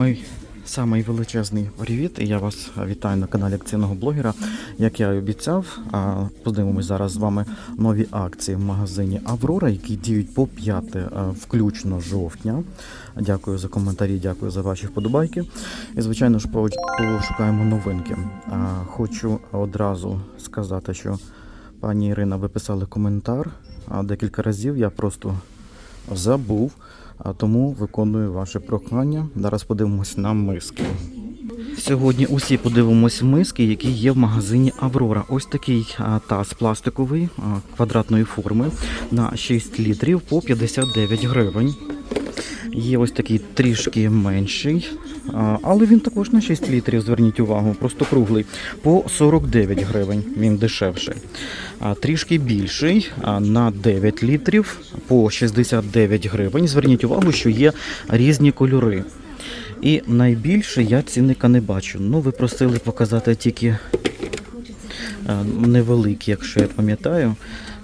Мой самий величезний привіт. і Я вас вітаю на каналі акційного блогера. Як я і обіцяв, подивимось зараз з вами нові акції в магазині Аврора, які діють по 5 включно жовтня. Дякую за коментарі, дякую за ваші вподобайки. І звичайно ж пошукаємо новинки. Хочу одразу сказати, що пані Ірина ви писали коментар декілька разів. Я просто забув. А тому виконую ваше прохання. Зараз подивимось на миски. Сьогодні усі подивимось миски, які є в магазині Аврора. Ось такий таз пластиковий квадратної форми на 6 літрів по 59 гривень. Є ось такий трішки менший, але він також на 6 літрів. Зверніть увагу, просто круглий. По 49 гривень. Він дешевший. Трішки більший на 9 літрів по 69 гривень. Зверніть увагу, що є різні кольори. І найбільше я цінника не бачу. Ну, ви просили показати тільки невеликі, якщо я пам'ятаю.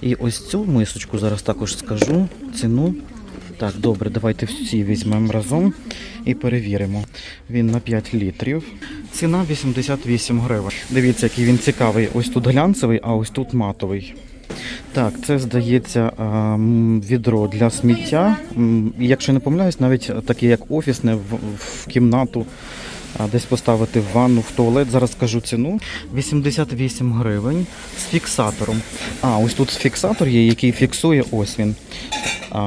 І ось цю мисочку зараз також скажу ціну. Так, добре, давайте всі візьмемо разом і перевіримо. Він на 5 літрів. Ціна 88 гривень. Дивіться, який він цікавий. Ось тут глянцевий, а ось тут матовий. Так, це здається відро для сміття. Якщо не помиляюсь, навіть таке як офісне в, кімнату. Десь поставити в ванну, в туалет. Зараз скажу ціну. 88 гривень з фіксатором. А, ось тут фіксатор є, який фіксує ось він.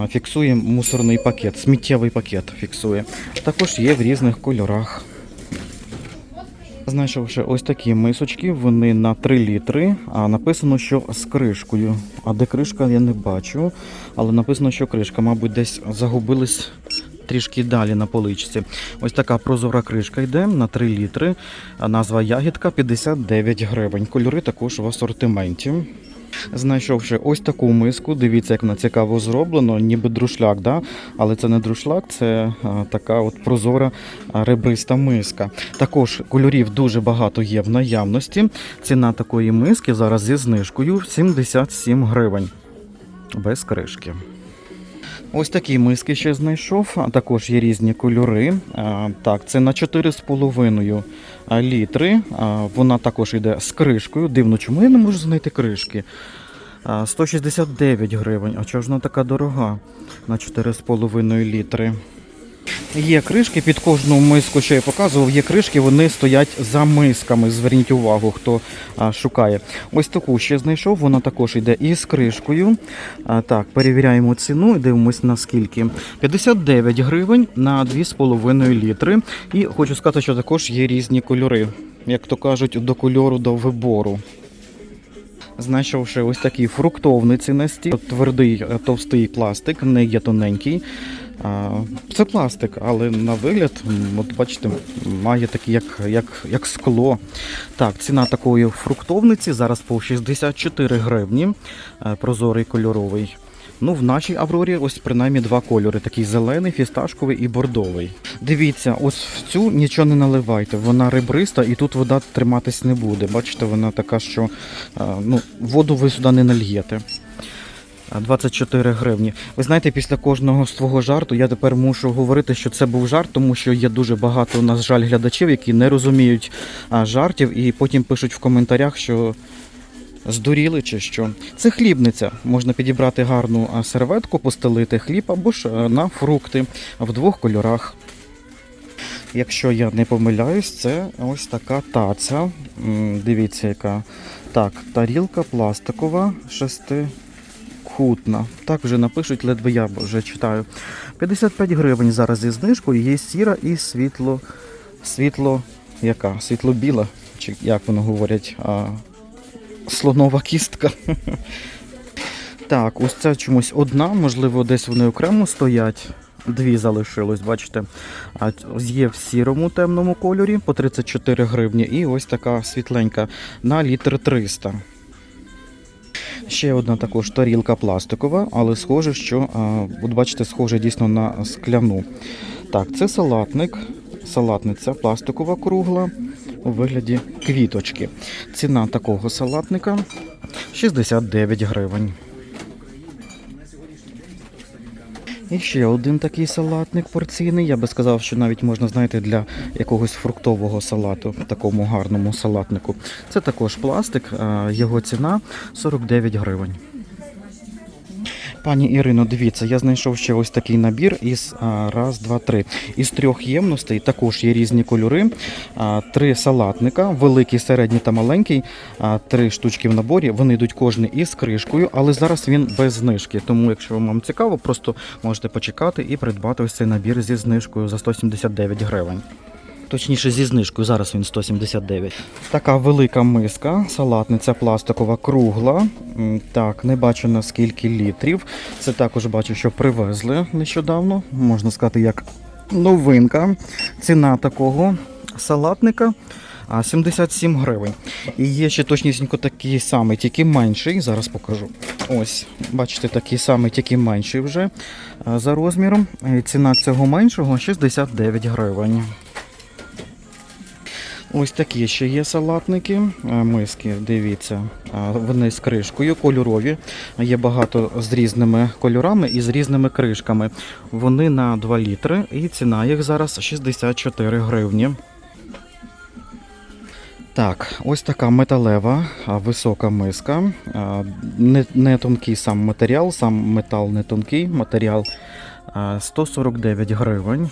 Фіксує мусорний пакет, сміттєвий пакет фіксує. Також є в різних кольорах. Знайшовши ось такі мисочки, вони на 3 літри, а написано, що з кришкою. А де кришка, я не бачу. Але написано, що кришка, мабуть, десь загубились трішки далі на поличці. Ось така прозора кришка йде на 3 літри. Назва ягідка 59 гривень. Кольори також в асортименті. Знайшовши ось таку миску, дивіться, як вона цікаво зроблено, ніби друшляк, да? але це не друшляк, це а, така от прозора а, ребриста миска. Також кольорів дуже багато є в наявності. Ціна такої миски зараз зі знижкою 77 гривень. Без кришки. Ось такі миски ще знайшов. а Також є різні кольори. Так, це на 4,5 літри. Вона також йде з кришкою. Дивно, чому я не можу знайти кришки? 169 гривень. А чого ж вона така дорога на 4,5 літри? Є кришки під кожну миску, що я показував, є кришки, вони стоять за мисками. Зверніть увагу, хто а, шукає. Ось таку ще знайшов, вона також йде із кришкою. А, так, перевіряємо ціну і дивимось наскільки. 59 гривень на 2,5 літри. І хочу сказати, що також є різні кольори. Як то кажуть, до кольору до вибору. Знайшовши ось такий фруктовний цінності, твердий е, товстий пластик, не є тоненький. Це пластик, але на вигляд, от бачите, має такий, як, як, як скло. Так, ціна такої фруктовниці зараз по 64 гривні. е, Прозорий кольоровий. Ну, в нашій Аврорі ось принаймні два кольори: такий зелений, фісташковий і бордовий. Дивіться, ось в цю нічого не наливайте. Вона ребриста і тут вода триматись не буде. Бачите, вона така, що е, ну, воду ви сюди не нальєте. А, 24 гривні. Ви знаєте, після кожного свого жарту я тепер мушу говорити, що це був жарт, тому що є дуже багато, на жаль, глядачів, які не розуміють жартів і потім пишуть в коментарях, що здуріли чи що. Це хлібниця. Можна підібрати гарну серветку, постелити хліб або ж на фрукти в двох кольорах. Якщо я не помиляюсь, це ось така таця. Дивіться, яка. Так, тарілка пластикова, шестикутна. Так вже напишуть, ледве я вже читаю. 55 гривень зараз зі знижкою. Є сіра і світло. Світло яка? Світло-біла, чи як воно говорять? А, слонова кістка. Так, ось це чомусь одна, можливо, десь вони окремо стоять. Дві залишилось, бачите. А є в сірому темному кольорі по 34 гривні. І ось така світленька на літр 300. Ще одна також тарілка пластикова, але схоже, що, от бачите, схоже дійсно на скляну. Так, це салатник, салатниця пластикова кругла у вигляді квіточки. Ціна такого салатника 69 гривень. І ще один такий салатник порційний. Я би сказав, що навіть можна знаєте для якогось фруктового салату, такому гарному салатнику. Це також пластик, його ціна 49 гривень. Пані Ірино, дивіться, я знайшов ще ось такий набір із а, раз, два, три. Із трьох ємностей також є різні кольори. А, три салатника, великий, середній та маленький. А, три штучки в наборі. Вони йдуть кожний із кришкою, але зараз він без знижки. Тому, якщо вам цікаво, просто можете почекати і придбати ось цей набір зі знижкою за 179 гривень. Точніше, зі знижкою, зараз він 179. Така велика миска, салатниця пластикова кругла. Так, не бачу на скільки літрів. Це також бачу, що привезли нещодавно. Можна сказати, як новинка. Ціна такого салатника. 77 гривень. І є ще точнісінько такий самий, тільки менший. Зараз покажу. Ось, бачите, такий самий, тільки менший вже за розміром. Ціна цього меншого 69 гривень. Ось такі ще є салатники, е, миски, дивіться, вони з кришкою, кольорові. Є багато з різними кольорами і з різними кришками. Вони на 2 літри і ціна їх зараз 64 гривні. Так, ось така металева висока миска. Не, не тонкий сам матеріал, сам метал не тонкий матеріал. 149 гривень.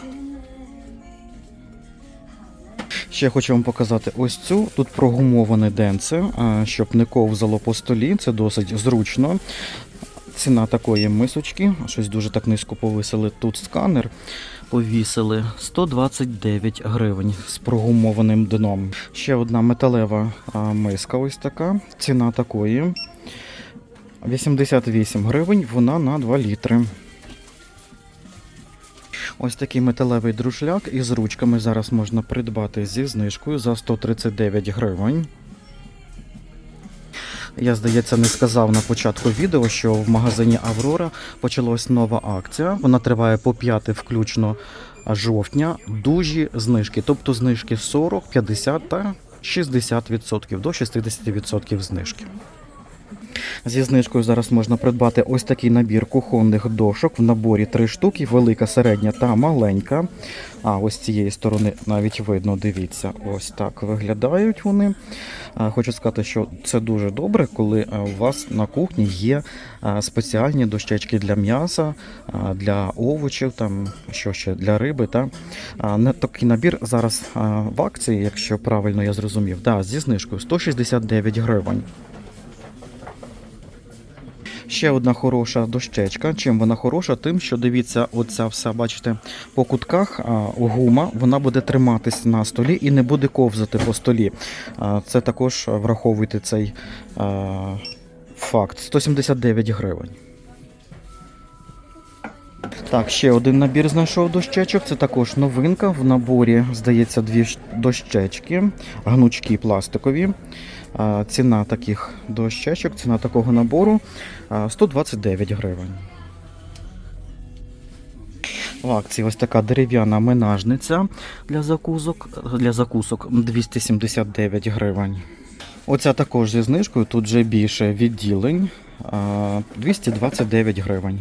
Ще хочу вам показати ось цю. Тут прогумоване денце, щоб не ковзало по столі. Це досить зручно. Ціна такої мисочки, щось дуже так низько повисили. Тут сканер. Повісили 129 гривень з прогумованим дном. Ще одна металева миска, ось така. Ціна такої 88 гривень, вона на 2 літри. Ось такий металевий друшляк із ручками зараз можна придбати зі знижкою за 139 гривень. Я, здається, не сказав на початку відео, що в магазині Аврора почалась нова акція. Вона триває по 5 включно жовтня. Дужі знижки, тобто знижки 40, 50 та 60% до 60% знижки. Зі знижкою зараз можна придбати ось такий набір кухонних дошок в наборі три штуки, велика, середня та маленька. А ось цієї сторони навіть видно, дивіться, ось так виглядають вони. Хочу сказати, що це дуже добре, коли у вас на кухні є спеціальні дощечки для м'яса, для овочів, там що ще для риби. Та такий набір зараз в акції, якщо правильно я зрозумів. Да, зі знижкою 169 гривень. Ще одна хороша дощечка. Чим вона хороша? Тим, що дивіться, оця вся, бачите, по кутках гума, вона буде триматись на столі і не буде ковзати по столі. Це також враховуйте цей факт. 179 гривень. Так, ще один набір знайшов дощечок. Це також новинка. В наборі, здається, дві дощечки, гнучки пластикові. Ціна таких дощечок, ціна такого набору 129 гривень. В акції ось така дерев'яна менажниця для закусок, для закусок 279 гривень. Оця також зі знижкою, тут вже більше відділень 229 гривень.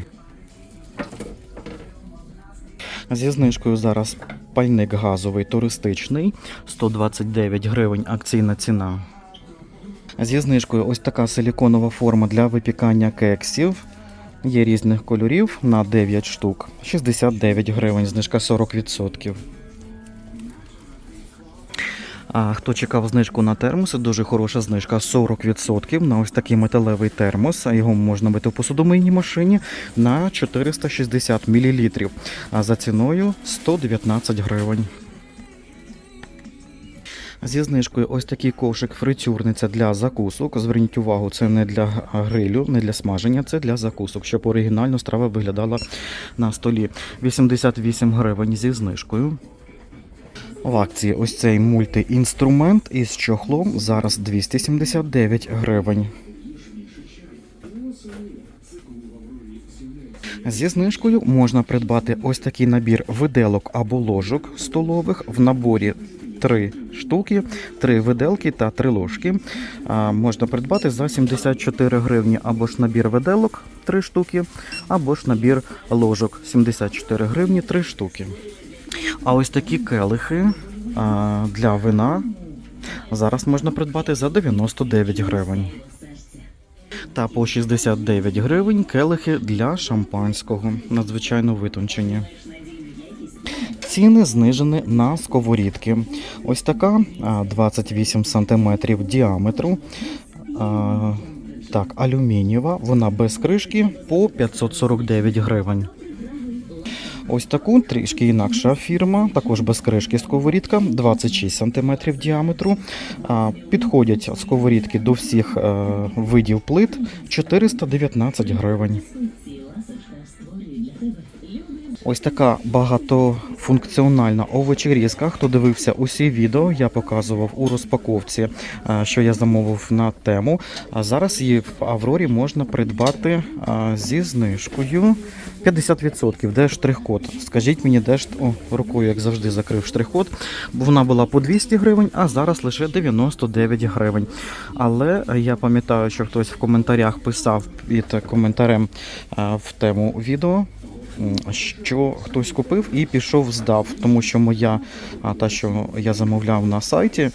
Зі знижкою зараз пальник газовий туристичний 129 гривень акційна ціна. Зі знижкою ось така силіконова форма для випікання кексів. Є різних кольорів на 9 штук. 69 гривень, знижка 40%. А хто чекав знижку на термоси, дуже хороша знижка 40% на ось такий металевий термос. Його можна бити в посудомийній машині на 460 мл. А за ціною 119 гривень. Зі знижкою ось такий кошик фритюрниця для закусок. Зверніть увагу, це не для грилю, не для смаження, це для закусок, щоб оригінально страва виглядала на столі. 88 гривень зі знижкою. В акції ось цей мультиінструмент із чохлом зараз 279 гривень. Зі знижкою можна придбати ось такий набір виделок або ложок столових в наборі три штуки, три виделки та три ложки. А, можна придбати за 74 гривні або ж набір виделок 3 штуки, або ж набір ложок 74 гривні 3 штуки. А ось такі келихи а, для вина зараз можна придбати за 99 гривень. Та по 69 гривень келихи для шампанського, надзвичайно витончені. Ціни знижені на сковорідки. Ось така 28 см діаметру. Так, алюмінієва, вона без кришки по 549 гривень. Ось таку трішки інакша фірма, також без кришки сковорідка, 26 см діаметру. Підходять сковорідки до всіх е, видів плит 419 гривень. Ось така багатофункціональна овочерізка. Хто дивився усі відео, я показував у розпаковці, е, що я замовив на тему. А зараз її в Аврорі можна придбати е, зі знижкою 50%. Де штрих-код? Скажіть мені, де ж О, рукою, як завжди, закрив штрих-код. Вона була по 200 гривень, а зараз лише 99 гривень. Але я пам'ятаю, що хтось в коментарях писав під коментарем е, в тему відео. Що хтось купив і пішов здав, тому що моя та, що я замовляв на сайті,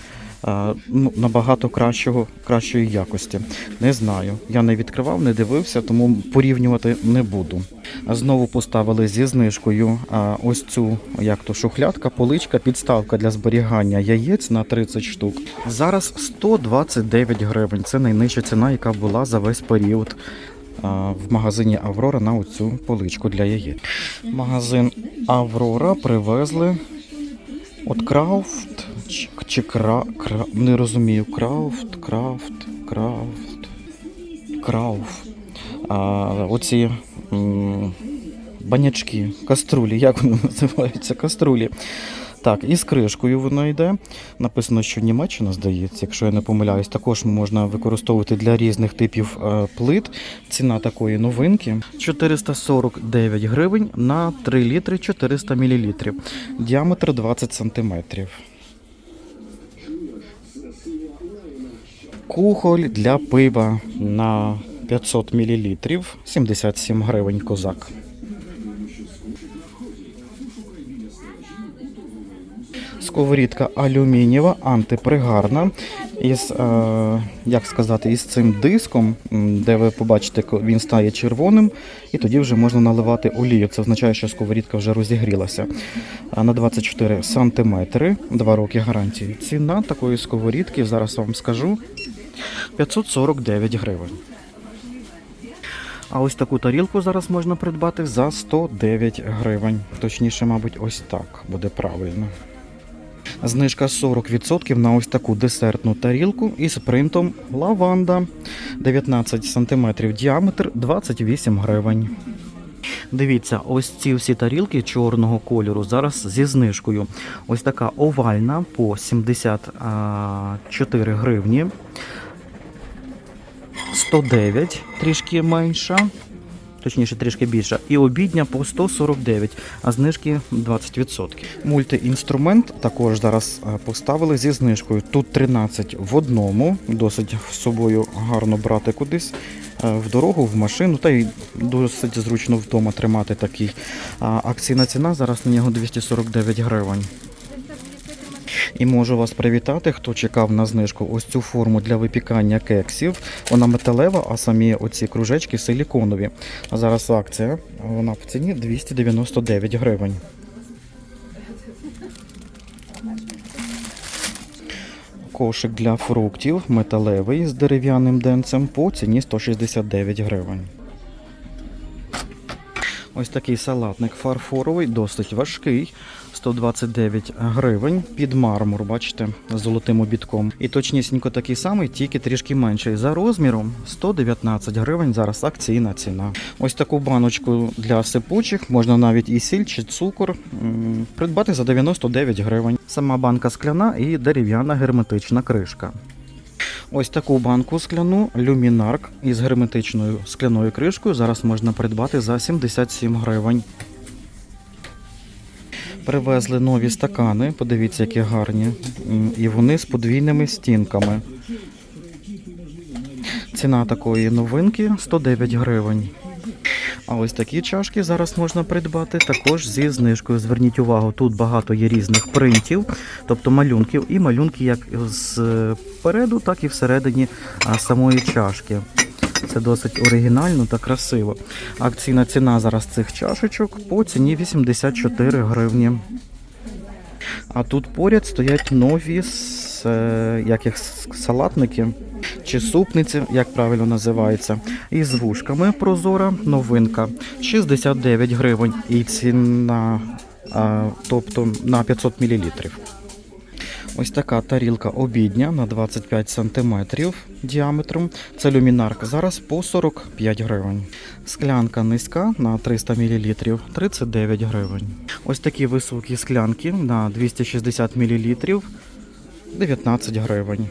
ну, набагато кращого, кращої якості. Не знаю. Я не відкривав, не дивився, тому порівнювати не буду. Знову поставили зі знижкою ось цю як то шухлядка, поличка, підставка для зберігання яєць на 30 штук. Зараз 129 гривень. Це найнижча ціна, яка була за весь період. В магазині Аврора на оцю поличку для яєць. Магазин Аврора привезли от Крафт чи, кра, кра, не розумію. Крафт, крафт, крафт, крафт. А, оці м, банячки, каструлі, як вони називаються? Каструлі. Так, і з кришкою воно йде. Написано, що Німеччина, здається, якщо я не помиляюсь, також можна використовувати для різних типів е, плит. Ціна такої новинки 449 гривень на 3 літри 400 мл. Діаметр 20 сантиметрів. Кухоль для пива на 500 мл 77 гривень козак. Сковорідка алюмінієва, антипригарна. Із, е, як сказати, із цим диском, де ви побачите, він стає червоним, і тоді вже можна наливати олію. Це означає, що сковорідка вже розігрілася. На 24 сантиметри, 2 роки гарантії. Ціна такої сковорідки, зараз вам скажу, 549 гривень. А ось таку тарілку зараз можна придбати за 109 гривень. Точніше, мабуть, ось так буде правильно. Знижка 40% на ось таку десертну тарілку із принтом лаванда 19 см діаметр 28 гривень. Дивіться, ось ці всі тарілки чорного кольору зараз зі знижкою. Ось така овальна по 74 гривні. 109, трішки менша, точніше трішки більша, і обідня по 149, а знижки 20%. Мультиінструмент також зараз е, поставили зі знижкою. Тут 13 в одному, досить з собою гарно брати кудись. е, В дорогу, в машину, та й досить зручно вдома тримати такий. Акційна ціна зараз на нього 249 гривень. І можу вас привітати, хто чекав на знижку ось цю форму для випікання кексів. Вона металева, а самі оці кружечки силіконові. А зараз акція, вона в ціні 299 гривень. Кошик для фруктів металевий з дерев'яним денцем по ціні 169 гривень. Ось такий салатник фарфоровий, досить важкий. 129 гривень під мармур, бачите, золотим обідком. І точнісінько такий самий, тільки трішки менший. За розміром 119 гривень. Зараз акційна ціна. Ось таку баночку для сипучих, можна навіть і сіль чи цукор придбати за 99 гривень. Сама банка скляна і дерев'яна герметична кришка. Ось таку банку скляну люмінарк із герметичною скляною кришкою зараз можна придбати за 77 гривень. Привезли нові стакани, подивіться, які гарні. І вони з подвійними стінками. Ціна такої новинки 109 гривень. А ось такі чашки зараз можна придбати також зі знижкою. Зверніть увагу, тут багато є різних принтів, тобто малюнків, і малюнки як зпереду, так і всередині самої чашки. Це досить оригінально та красиво. Акційна ціна зараз цих чашечок по ціні 84 гривні. А тут поряд стоять нові е, як їх, салатники чи супниці, як правильно називається. І з вушками прозора новинка 69 гривень. І ціна, тобто на 500 мл. Ось така тарілка обідня на 25 см діаметром. Це люмінарка. Зараз по 45 гривень. Склянка низька на 300 мл 39 гривень. Ось такі високі склянки на 260 мл 19 гривень.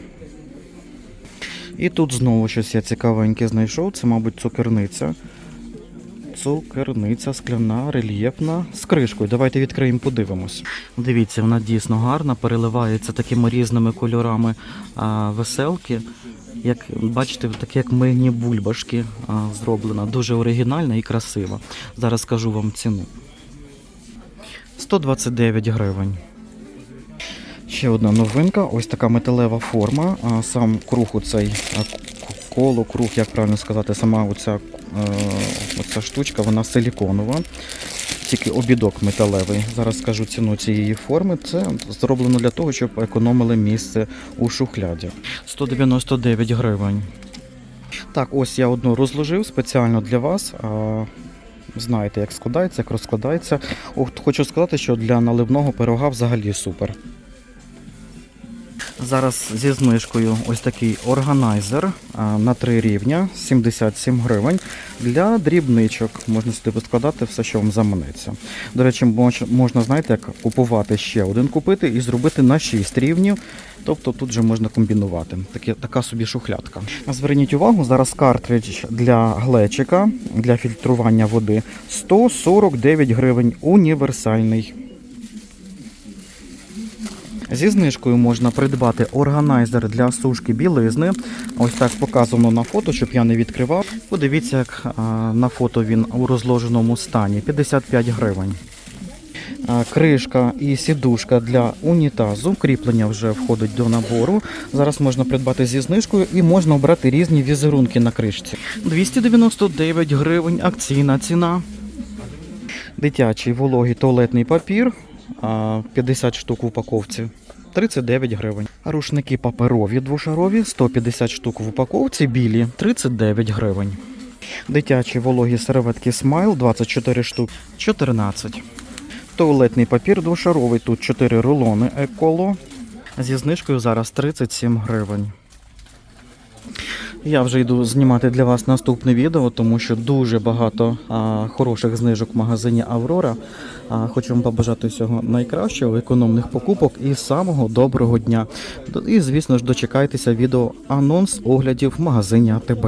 І тут знову щось я цікавеньке знайшов. Це, мабуть, цукерниця. Цукерниця скляна, рельєфна з кришкою. Давайте відкриємо, подивимось. Дивіться, вона дійсно гарна, переливається такими різними кольорами а, веселки. Як бачите, таке як мильні бульбашки а, зроблена. Дуже оригінальна і красива. Зараз скажу вам ціну. 129 гривень. Ще одна новинка, ось така металева форма. А, Сам круг у цей коло, круг, як правильно сказати, сама оця, оця штучка, вона силіконова. Тільки обідок металевий. Зараз скажу ціну цієї форми. Це зроблено для того, щоб економили місце у шухляді. 199 гривень. Так, ось я одну розложив спеціально для вас. Знаєте, як складається, як розкладається. От хочу сказати, що для наливного пирога взагалі супер. Зараз зі знижкою ось такий органайзер на три рівня, 77 гривень. Для дрібничок можна сюди поскладати все, що вам заманеться. До речі, мож- можна, знаєте, як купувати ще один купити і зробити на 6 рівнів. Тобто тут же можна комбінувати. Таке, така собі шухлядка. Зверніть увагу, зараз картридж для глечика для фільтрування води 149 гривень. Універсальний. Зі знижкою можна придбати органайзер для сушки білизни. Ось так показано на фото, щоб я не відкривав. Подивіться, як на фото він у розложеному стані 55 гривень. Кришка і сідушка для унітазу. Кріплення вже входить до набору. Зараз можна придбати зі знижкою і можна обрати різні візерунки на кришці. 299 гривень акційна ціна. Дитячий вологий туалетний папір 50 штук в упаковці. 39 гривень. Рушники паперові двошарові 150 штук в упаковці, білі 39 гривень. Дитячі вологі серветки Смайл 24 штук 14. Туалетний папір двошаровий, тут 4 рулони еколо. Зі знижкою зараз 37 гривень. Я вже йду знімати для вас наступне відео, тому що дуже багато а, хороших знижок в магазині Аврора. А, хочу вам побажати всього найкращого, економних покупок і самого доброго дня. І, звісно ж, дочекайтеся відео анонс оглядів в магазині АТБ.